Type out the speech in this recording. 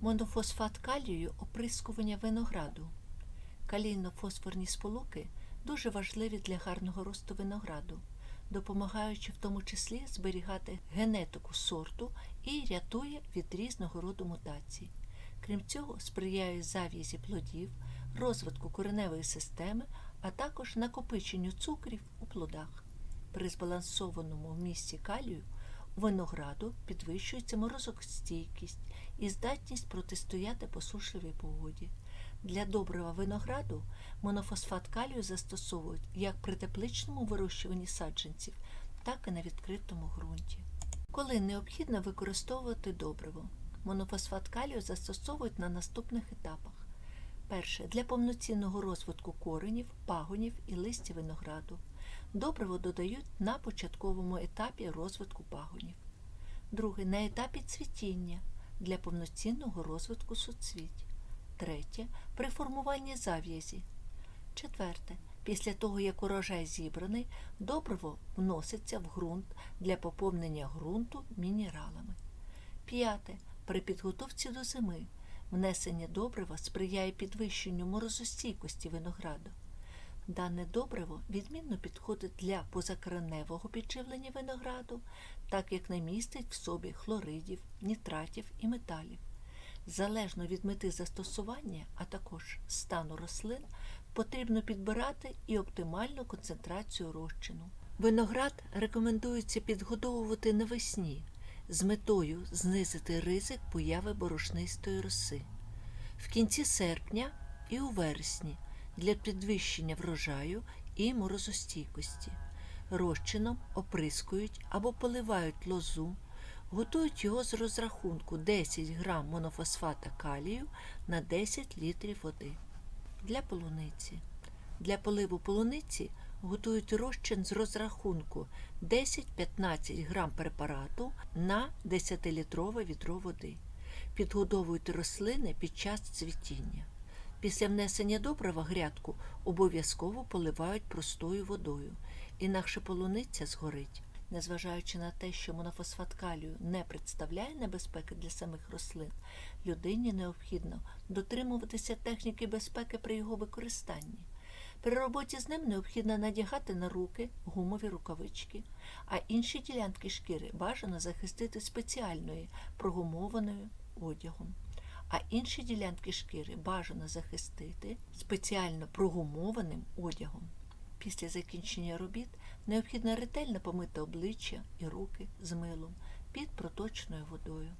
Монофосфат калію оприскування винограду. Калійно-фосфорні сполуки дуже важливі для гарного росту винограду, допомагаючи в тому числі зберігати генетику сорту і рятує від різного роду мутацій. Крім цього, сприяє зав'язі плодів, розвитку кореневої системи, а також накопиченню цукрів у плодах. При збалансованому вмісті калію винограду підвищується морозостійкість і здатність протистояти посушливій погоді. Для добрива винограду монофосфат калію застосовують як при тепличному вирощуванні саджанців, так і на відкритому ґрунті. Коли необхідно використовувати добриво, монофосфат калію застосовують на наступних етапах. Перше для повноцінного розвитку коренів, пагонів і листя винограду. Добриво додають на початковому етапі розвитку пагонів. Друге на етапі цвітіння для повноцінного розвитку суцвіть. Третє при формуванні зав'язі. Четверте. Після того, як урожай зібраний, добриво вноситься в ґрунт для поповнення ґрунту мінералами. П'яте. При підготовці до зими внесення добрива сприяє підвищенню морозостійкості винограду. Дане добриво відмінно підходить для позакореневого підживлення винограду, так як не містить в собі хлоридів, нітратів і металів. Залежно від мети застосування, а також стану рослин, потрібно підбирати і оптимальну концентрацію розчину. Виноград рекомендується підгодовувати навесні з метою знизити ризик появи борошнистої роси. В кінці серпня і у вересні для підвищення врожаю і морозостійкості. Розчином оприскують або поливають лозу, готують його з розрахунку 10 грам монофосфата калію на 10 літрів води. Для полуниці. Для поливу полуниці готують розчин з розрахунку 10-15 грам препарату на 10-літрове відро води. Підгодовують рослини під час цвітіння. Після внесення добрива грядку обов'язково поливають простою водою, інакше полуниця згорить. Незважаючи на те, що монофосфат калію не представляє небезпеки для самих рослин, людині необхідно дотримуватися техніки безпеки при його використанні. При роботі з ним необхідно надягати на руки гумові рукавички, а інші ділянки шкіри бажано захистити спеціальною прогумованою одягом. А інші ділянки шкіри бажано захистити спеціально прогумованим одягом. Після закінчення робіт необхідно ретельно помити обличчя і руки з милом під проточною водою.